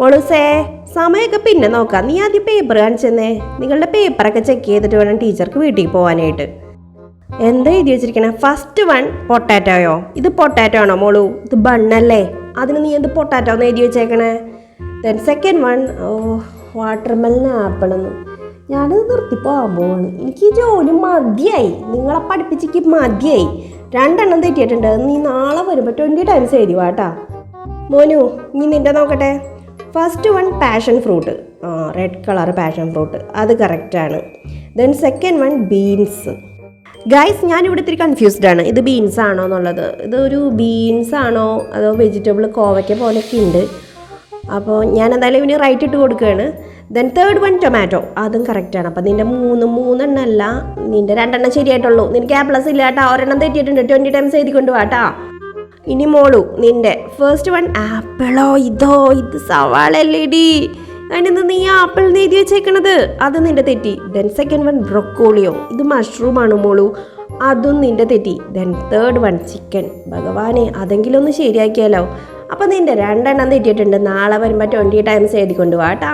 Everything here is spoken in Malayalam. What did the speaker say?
മോളൂസേ സമയമൊക്കെ പിന്നെ നോക്കാം. നീ ആദ്യം പേപ്പർ കാണിച്ചെന്നേ. നിങ്ങളുടെ പേപ്പറൊക്കെ ചെക്ക് ചെയ്തിട്ട് വേണം ടീച്ചർക്ക് വീട്ടിൽ പോകാനായിട്ട് എന്താ എഴുതി വെച്ചിരിക്കണേ? ഫസ്റ്റ് വൺ പൊട്ടാറ്റോയോ ഇത് പൊട്ടാറ്റോ ആണോ മോളു? ഇത് ബണ്ണല്ലേ അതിന് നീ എന്ത് പൊട്ടാറ്റോ എന്ന് എഴുതി വെച്ചേക്കണേ? Then second one oh watermelon apple എന്ന് ഞാനത് നിർത്തി പോകാൻ പോവാണ്. എനിക്ക് ജോലി മതിയായി. നിങ്ങളെ പഠിപ്പിച്ചിക്ക് മതിയായി. രണ്ടെണ്ണം തെറ്റിയിട്ടുണ്ട്. നീ നാളെ വരുമ്പോൾ ട്വന്റി ടൈംസ് എഴുതി വാട്ടാ മോനു നീ നിന്റെ നോക്കട്ടെ. First one passion fruit. Red colour passion fruit. അത് കറക്റ്റാണ് then second one beans guys ഞാനിവിടെ ഇത്തിരി കൺഫ്യൂസ്ഡ് ആണ്. ഇത് ബീൻസ് ആണോ എന്നുള്ളത്. ഇതൊരു ബീൻസ് ആണോ? അതോ വെജിറ്റബിൾ കോവയ്ക്ക പോലെയൊക്കെ ഉണ്ട്. അപ്പോൾ ഞാൻ എന്തായാലും ഇവന് റൈറ്റ് ഇട്ട് കൊടുക്കുകയാണ്. ദെൻ തേർഡ് വൺ ടൊമാറ്റോ അതും കറക്റ്റാണ് അപ്പം നിന്റെ മൂന്ന് മൂന്നെണ്ണം അല്ല നിന്റെ രണ്ടെണ്ണം ശരിയായിട്ടുള്ളൂ. നിനക്ക് ആ പ്ലസ് ഇല്ല കേട്ടോ. ഒരെണ്ണം തെറ്റിയിട്ടുണ്ട്. ട്വന്റി ടൈംസ് എഴുതി കൊണ്ടുപോകാട്ടാ ഇനി മോളു നിന്റെ ഫസ്റ്റ് വൺ ആപ്പിളോ ഇതോ ഇത് സവാളല്ലേടി അതിനെന്ത് നീ ആപ്പിൾ എഴുതി വെച്ചേക്കണത്? അത് നിന്റെ തെറ്റി. ദെൻ സെക്കൻഡ് വൺ ബ്രൊക്കോളിയോ ഇത് മഷ്റൂം ആണ് മോളു. അതും നിന്റെ തെറ്റി. ദെൻ തേർഡ് വൺ ചിക്കൻ ഭഗവാനെ അതെങ്കിലും ഒന്ന് ശരിയാക്കിയാലോ. അപ്പം നിന്റെ രണ്ടെണ്ണം തെറ്റിയിട്ടുണ്ട്. നാളെ വരുമ്പോൾ ട്വന്റി ടൈംസ് എഴുതി കൊണ്ടുപോകാട്ടാ